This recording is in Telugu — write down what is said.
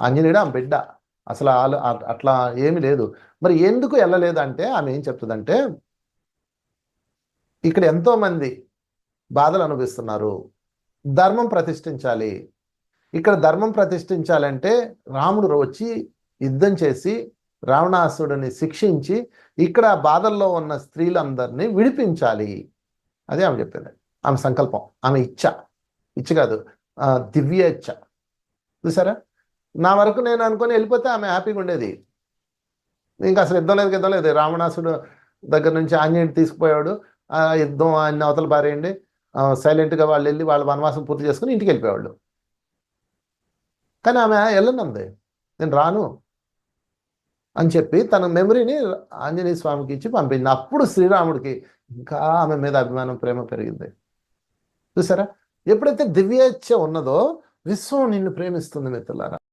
ఆంజనేయుడు ఆమె బిడ్డ. అసలు ఆలో- అట్లా ఏమీ లేదు. మరి ఎందుకు వెళ్ళలేదంటే ఆమె ఏం చెప్తుందంటే ఇక్కడ ఎంతోమంది బాధలు అనుభవిస్తున్నారు. ధర్మం ప్రతిష్ఠించాలి. ఇక్కడ ధర్మం ప్రతిష్ఠించాలంటే రాముడు వచ్చి యుద్ధం చేసి రావణాసుడిని శిక్షించి ఇక్కడ బాధల్లో ఉన్న స్త్రీలందరినీ విడిపించాలి. అదే ఆమె చెప్పింది. ఆమె సంకల్పం ఆమె ఇచ్చ. ఇచ్చ కాదు ఆ, దివ్య ఇచ్చ. చూసారా నా వరకు నేను అనుకొని వెళ్ళిపోతే ఆమె హ్యాపీగా ఉండేది. ఇంకా అసలు యుద్ధం లేదు యుద్ధం లేదు. రావణాసుడు దగ్గర నుంచి ఆంజనేయుడు తీసుకుపోయాడు. ఆ యుద్ధం ఆయన అవతల పారేయండి. సైలెంట్గా వాళ్ళు వెళ్ళి వాళ్ళ వనవాసం పూర్తి చేసుకుని ఇంటికి వెళ్ళిపోయేవాళ్ళు. కానీ ఆమె వెళ్ళనంది నేను రాను అని చెప్పి తన మెమరీని ఆంజనేయ స్వామికి ఇచ్చి పంపింది. అప్పుడు శ్రీరాముడికి ఇంకా ఆమె మీద అభిమానం ప్రేమ పెరిగింది. చూసారా? ఎప్పుడైతే దివ్యేచ్ఛ ఉన్నదో విశ్వం నిన్ను ప్రేమిస్తుంది మిత్రులారా.